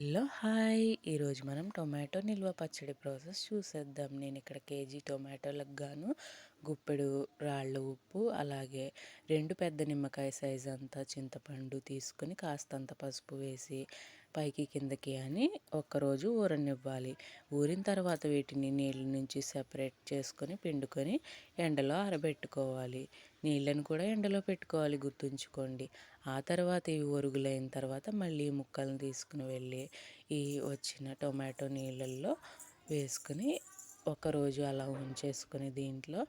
Hello hi. ఈరోజు మనం tomato నిల్వ పచ్చడి ప్రాసెస్ చూసేద్దాం. నేను ఇక్కడ కేజీ టొమాటోలకు గాను గుప్పెడు రాళ్ళ ఉప్పు అలాగే రెండు పెద్ద నిమ్మకాయ సైజ్ అంతా చింతపండు తీసుకుని కాస్తంత పసుపు వేసి పైకి కిందకి అని ఒక్కరోజు ఊరనివ్వాలి. ఊరిన తర్వాత వీటిని నీళ్ళ నుంచి సెపరేట్ చేసుకొని పిండుకొని ఎండలో ఆరబెట్టుకోవాలి. నీళ్ళని కూడా ఎండలో పెట్టుకోవాలి గుర్తుంచుకోండి. ఆ తర్వాత ఇవి ఒరుగులైన తర్వాత మళ్ళీ ముక్కలను తీసుకుని వెళ్ళి ఈ వచ్చిన టొమాటో నీళ్ళల్లో వేసుకుని ఒకరోజు అలా ఉంచేసుకుని దీంట్లో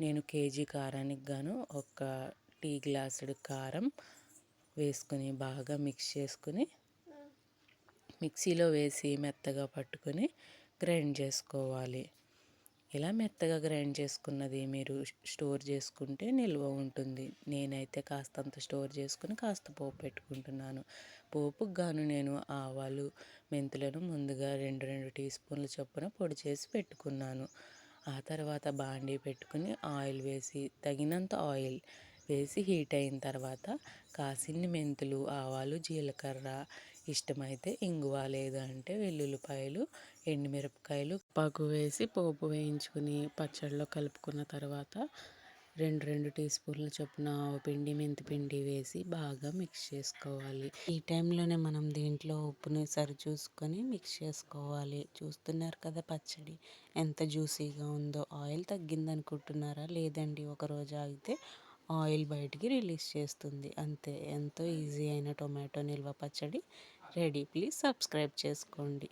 నేను కేజీ కారానికి గాను ఒక టీ గ్లాసుడు కారం వేసుకుని బాగా మిక్స్ చేసుకుని మిక్సీలో వేసి మెత్తగా పట్టుకొని గ్రైండ్ చేసుకోవాలి. ఇలా మెత్తగా గ్రైండ్ చేసుకున్నది మీరు స్టోర్ చేసుకుంటే నిల్వ ఉంటుంది. నేనైతే కాస్తంత స్టోర్ చేసుకుని కాస్త పోపు పెట్టుకుంటున్నాను. పోపుకు గాను నేను ఆవాలు మెంతులను ముందుగా రెండు రెండు టీ స్పూన్ల చొప్పున పొడి చేసి పెట్టుకున్నాను. ఆ తర్వాత బాండీ పెట్టుకుని ఆయిల్ వేసి తగినంత ఆయిల్ వేసి హీట్ అయిన తర్వాత కాసిన్ని మెంతులు ఆవాలు జీలకర్ర ఇష్టమైతే ఇంగువ లేదంటే వెల్లుల్లిపాయలు ఎండుమిరపకాయలు పగు వేసి పోపు వేయించుకుని పచ్చడిలో కలుపుకున్న తర్వాత రెండు రెండు టీ స్పూన్ల చొప్పున పిండి మెంతి పిండి వేసి బాగా మిక్స్ చేసుకోవాలి. ఈ టైంలోనే మనం దీంట్లో ఉప్పుని సరి చూసుకొని మిక్స్ చేసుకోవాలి. చూస్తున్నారు కదా పచ్చడి ఎంత జ్యూసీగా ఉందో. ఆయిల్ తగ్గిందనుకుంటున్నారా? లేదండి ఒక రోజు ఆగితే ఆయిల్ బయటికి రిలీజ్ చేస్తుంది. అంతే. ఎంతో ఈజీ అయిన టొమాటో నిల్వ పచ్చడి రెడీ. ప్లీజ్ సబ్స్క్రైబ్ చేసుకోండి.